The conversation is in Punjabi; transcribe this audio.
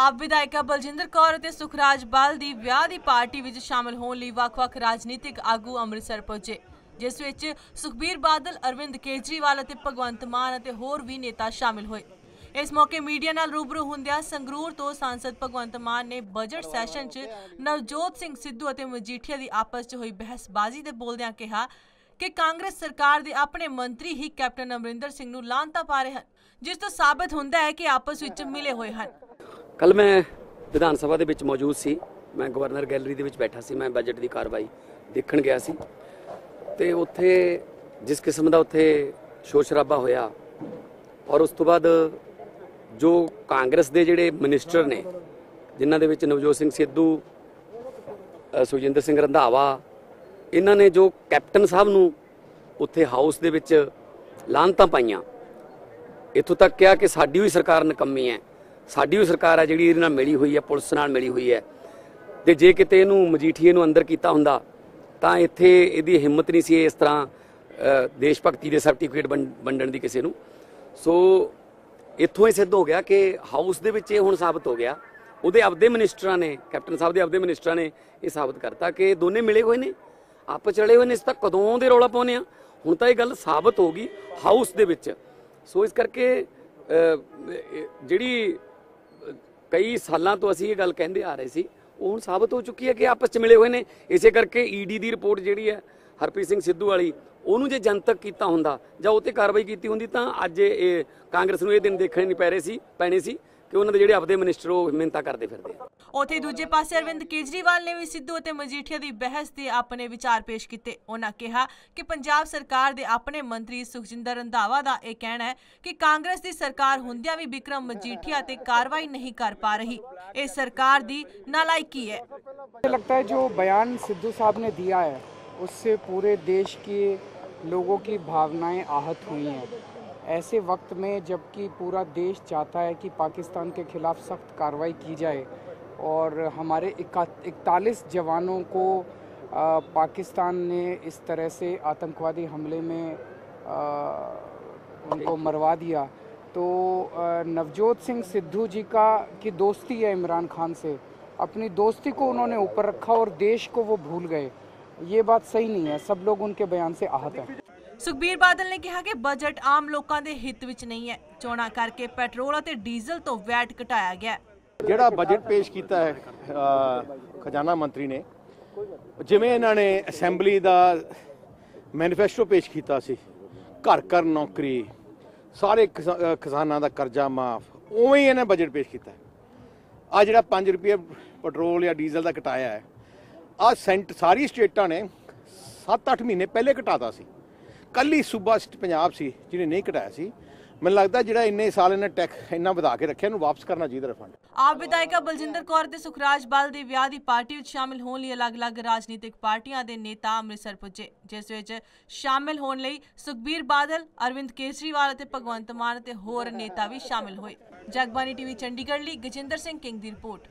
ਆਪ ਵਿਧਾਇਕਾ ਬਲਜਿੰਦਰ ਕੌਰ ਅਤੇ ਸੁਖਰਾਜ ਬਾਲ ਦੀ ਵਿਆਹ ਦੀ ਪਾਰਟੀ ਵਿੱਚ ਸ਼ਾਮਲ ਹੋਣ ਲਈ ਵੱਖ-ਵੱਖ ਰਾਜਨੀਤਿਕ ਆਗੂ ਅੰਮ੍ਰਿਤਸਰ ਪਹੁੰਚੇ ਜਿਸ ਵਿੱਚ ਸੁਖਬੀਰ ਬਾਦਲ, ਅਰਵਿੰਦ ਕੇਜਰੀਵਾਲ ਅਤੇ ਭਗਵੰਤ ਮਾਨ ਅਤੇ ਹੋਰ ਵੀ ਨੇਤਾ ਸ਼ਾਮਿਲ ਹੋਏ। ਇਸ ਮੌਕੇ ਮੀਡੀਆ ਨਾਲ ਰੂਬਰੂ ਹੁੰਦਿਆਂ ਸੰਗਰੂਰ ਤੋਂ ਸਾਂਸਦ ਭਗਵੰਤ ਮਾਨ ਨੇ ਬਜਟ ਸੈਸ਼ਨ 'ਚ ਨਵਜੋਤ ਸਿੰਘ ਸਿੱਧੂ ਅਤੇ ਮਜੀਠੀਆ ਦੀ ਆਪਸ 'ਚ ਹੋਈ ਬਹਿਸਬਾਜ਼ੀ ਦੇ ਬੋਲਦਿਆਂ ਕਿਹਾ ਕਿ ਕਾਂਗਰਸ ਸਰਕਾਰ ਦੇ ਆਪਣੇ ਮੰਤਰੀ ਹੀ ਕੈਪਟਨ ਅਮਰਿੰਦਰ ਸਿੰਘ ਨੂੰ ਲਾਂਤਾ ਪਾ ਰਹੇ ਹਨ, ਜਿਸ ਤੋਂ ਸਾਬਤ ਹੁੰਦਾ ਹੈ ਕਿ ਆਪਸ ਵਿੱਚ ਮਿਲੇ ਹੋਏ ਹਨ। ਕੱਲ ਮੈਂ ਵਿਧਾਨ ਸਭਾ ਦੇ ਵਿੱਚ ਮੌਜੂਦ ਸੀ। ਮੈਂ ਗਵਰਨਰ ਗੈਲਰੀ ਦੇ ਵਿੱਚ ਬੈਠਾ ਸੀ। ਮੈਂ ਬਜਟ ਦੀ ਕਾਰਵਾਈ ਦੇਖਣ ਗਿਆ ਸੀ। ਤੇ ਉੱਥੇ ਜਿਸ ਕਿਸਮ ਦਾ ਉੱਥੇ ਸ਼ੋਰ ਸ਼ਰਾਬਾ ਹੋਇਆ ਔਰ ਉਸ ਤੋਂ ਬਾਅਦ ਜੋ ਕਾਂਗਰਸ ਦੇ ਜਿਹੜੇ ਮਿਨਿਸਟਰ ਨੇ ਜਿਨ੍ਹਾਂ ਦੇ ਵਿੱਚ ਨਵਜੋਤ ਸਿੰਘ ਸਿੱਧੂ ਅ, ਸੁਖਜਿੰਦਰ ਸਿੰਘ ਰੰਧਾਵਾ ਇਹਨਾਂ ਨੇ ਜੋ ਕੈਪਟਨ ਸਾਹਿਬ ਨੂੰ ਉੱਥੇ ਹਾਊਸ ਦੇ ਵਿੱਚ ਲਾਂਤਾਂ ਪਾਈਆਂ ਇੱਥੋਂ ਤੱਕ ਕਿਹਾ ਕਿ ਸਾਡੀ ਵੀ ਸਰਕਾਰ ਨਕੰਮੀ ਹੈ। ਸਾਡੀ ਵੀ ਸਰਕਾਰ ਹੈ ਜਿਹੜੀ ਇਹਦੇ ਨਾਲ ਮਿਲੀ ਹੋਈ ਹੈ, ਪੁਲਿਸ ਨਾਲ ਮਿਲੀ ਹੋਈ ਹੈ। ਤੇ ਜੇ ਕਿਤੇ ਇਹਨੂੰ ਮਜੀਠੀਏ ਨੂੰ ਅੰਦਰ ਕੀਤਾ ਹੁੰਦਾ, ਤਾਂ ਇੱਥੇ ਇਹਦੀ ਹਿੰਮਤ ਨਹੀਂ ਸੀ ਇਸ ਤਰ੍ਹਾਂ ਦੇਸ਼ ਭਗਤੀ ਦੇ ਸਰਟੀਫਿਕੇਟ ਵੰਡਣ ਦੀ ਕਿਸੇ ਨੂੰ। ਸੋ ਇੱਥੋਂ ਇਹ ਸਿੱਧ ਹੋ ਗਿਆ ਕਿ ਹਾਊਸ ਦੇ ਵਿੱਚ ਇਹ ਹੁਣ ਸਾਬਤ ਹੋ ਗਿਆ। ਉਹਦੇ ਆਪਦੇ ਮਿਨਿਸਟਰਾਂ ਨੇ, ਕੈਪਟਨ ਸਾਹਿਬ ਦੇ ਆਪਦੇ ਮਿਨਿਸਟਰਾਂ ਨੇ ਇਹ ਸਾਬਤ ਕਰਤਾ ਕਿ ਦੋਨੇ ਮਿਲੇ ਹੋਏ ਨੇ। ਆਪਸ ਚੜੇ ਹੋਏ ਨੇ ਇਸ ਤਾਂ ਕਦੋਂ ਦੇ ਰੌਲਾ ਪਾਉਨੇ ਆ ਹੁਣ ਤਾਂ ਇਹ ਗੱਲ ਸਾਬਤ ਹੋ ਗਈ ਹਾਊਸ ਦੇ ਵਿੱਚ। ਸੋ ਇਸ ਕਰਕੇ ਜਿਹੜੀ ਕਈ ਸਾਲਾਂ ਤੋਂ ਅਸੀਂ ਇਹ ਗੱਲ ਕਹਿੰਦੇ ਆ ਰਹੇ ਸੀ, ਉਹ ਹੁਣ ਸਾਬਤ ਹੋ ਚੁੱਕੀ ਹੈ ਕਿ ਆਪਸ ਚ ਮਿਲੇ ਹੋਏ ਨੇ। ਇਸੇ ਕਰਕੇ ਈਡੀ ਦੀ ਰਿਪੋਰਟ ਜਿਹੜੀ ਹੈ, ਹਰਪ੍ਰੀਤ ਸਿੰਘ ਸਿੱਧੂ ਵਾਲੀ, ਉਹਨੂੰ ਜੇ ਜਨਤਕ ਕੀਤਾ ਹੁੰਦਾ ਜਾਂ ਉਹ ਤੇ ਕਾਰਵਾਈ ਕੀਤੀ ਹੁੰਦੀ ਤਾਂ ਅੱਜ ਇਹ ਕਾਂਗਰਸ ਨੂੰ ਇਹ ਦਿਨ ਦੇਖਣੇ ਨਹੀਂ ਪੈ ਰਹੇ ਸੀ, ਪੈਣੇ ਸੀ। ਕਿ ਉਹਨਾਂ ਦੇ ਜਿਹੜੇ ਆਪਦੇ ਮਿਨਿਸਟਰ ਉਹ ਮਿਹਨਤਾਂ ਕਰਦੇ ਫਿਰਦੇ ਆ ਉਥੇ ਦੂਜੇ ਪਾਸੇ ਅਰਵਿੰਦ ਕੇਜਰੀਵਾਲ ਨੇ ਵੀ ਸਿੱਧੂ ਅਤੇ ਮਜੀਠੀਆ ਦੀ ਬਹਿਸ ਦੇ ਆਪਣੇ ਵਿਚਾਰ ਪੇਸ਼ ਕੀਤੇ ਉਹਨਾਂ ਕਿਹਾ ਕਿ ਪੰਜਾਬ ਸਰਕਾਰ ਦੇ ਆਪਣੇ ਮੰਤਰੀ ਸੁਖਜਿੰਦਰ ਰੰਧਾਵਾ ਦਾ ਇਹ ਕਹਿਣਾ ਹੈ ਕਿ ਕਾਂਗਰਸ ਦੀ ਸਰਕਾਰ ਹੁੰਦਿਆਂ ਵੀ ਵਿਕਰਮ ਮਜੀਠੀਆ ਤੇ ਕਾਰਵਾਈ ਨਹੀਂ ਕਰ ਪਾ ਰਹੀ ਇਹ ਸਰਕਾਰ ਦੀ ਨਾਲਾਇਕੀ ਹੈ मुझे लगता है जो बयान सिद्धू साहब ने दिया है उससे पूरे देश के लोगों की भावनाएं आहत हुई हैं ऐसे वक्त में जबकि पूरा देश चाहता है कि पाकिस्तान के खिलाफ सख्त कार्रवाई की जाए और हमारे इकतालीस जवानों को आ, पाकिस्तान ने इस तरह से आतंकवादी हमले में आ, उनको मरवा दिया। तो नवजोत सिंह सिद्धू जी का की दोस्ती है इमरान खान से। अपनी दोस्ती को उन्होंने ऊपर रखा और देश को वो भूल गए। ये बात सही नहीं है। सब लोग उनके बयान से आहत हैं। ਸੁਖਬੀਰ ਬਾਦਲ ਨੇ ਕਿਹਾ ਕਿ ਬਜਟ ਆਮ ਲੋਕਾਂ ਦੇ ਹਿੱਤ ਵਿੱਚ ਨਹੀਂ ਹੈ। ਚੋਣਾਂ ਕਰਕੇ ਪੈਟਰੋਲ ਅਤੇ ਡੀਜ਼ਲ ਤੋਂ ਵੈਟ ਘਟਾਇਆ ਗਿਆ ਜਿਹੜਾ ਬਜਟ ਪੇਸ਼ ਕੀਤਾ ਹੈ ਖਜ਼ਾਨਾ ਮੰਤਰੀ ਨੇ, ਜਿਵੇਂ ਇਹਨਾਂ ਨੇ ਅਸੈਂਬਲੀ ਦਾ ਮੈਨੀਫੈਸਟੋ ਪੇਸ਼ ਕੀਤਾ ਸੀ, ਘਰ ਘਰ ਨੌਕਰੀ, ਸਾਰੇ ਕਿਸਾਨਾਂ ਦਾ ਕਰਜ਼ਾ ਮਾਫ, ਉਵੇਂ ਹੀ ਇਹਨੇ ਬਜਟ ਪੇਸ਼ ਕੀਤਾ ਆ ਜਿਹੜਾ 5 ਰੁਪਏ ਪੈਟਰੋਲ ਜਾਂ ਡੀਜ਼ਲ ਦਾ ਘਟਾਇਆ ਹੈ ਆ ਸੈਂਟ, ਸਾਰੀ ਸਟੇਟਾਂ ਨੇ 7-8 ਮਹੀਨੇ ਪਹਿਲੇ ਘਟਾਤਾ ਸੀ। ਕੱਲੀ ਸੂਬਾ ਪੰਜਾਬ ਸੀ, ਜਿਹਨੇ ਨਹੀਂ ਘਟਾਇਆ ਸੀ। ਮੈਨੂੰ ਲੱਗਦਾ ਜਿਹੜਾ ਇੰਨੇ ਸਾਲ ਇਹਨੇ ਟੈਕਸ ਇੰਨਾ ਵਧਾ ਕੇ ਰੱਖਿਆ, ਇਹਨੂੰ ਵਾਪਸ ਕਰਨਾ ਚਾਹੀਦਾ ਰਿਫੰਡ। ਆਪ ਵਿਧਾਇਕਾ ਬਲਜਿੰਦਰ ਕੌਰ ਤੇ ਸੁਖਰਾਜ ਬਲ ਦੇ ਵਿਆਹ ਦੀ ਪਾਰਟੀ ਵਿੱਚ ਸ਼ਾਮਿਲ ਹੋਣ ਲਈ ਅਲੱਗ-ਅਲੱਗ ਰਾਜਨੀਤਿਕ ਪਾਰਟੀਆਂ ਦੇ ਨੇਤਾ ਅੰਮ੍ਰਿਤਸਰ ਪੁੱਜੇ, ਜਿਸ ਵਿੱਚ ਸ਼ਾਮਿਲ ਹੋਣ ਲਈ ਸੁਖਬੀਰ ਬਾਦਲ, ਅਰਵਿੰਦ ਕੇਜਰੀਵਾਲ ਅਤੇ ਭਗਵੰਤ ਮਾਨ ਅਤੇ ਹੋਰ ਨੇਤਾ ਵੀ ਸ਼ਾਮਿਲ ਹੋਏ। ਜਗਬਾਨੀ ਟੀਵੀ ਚੰਡੀਗੜ੍ਹ ਲਈ ਗਜਿੰਦਰ ਸਿੰਘ ਕਿੰਗ ਦੀ ਰਿਪੋਰਟ।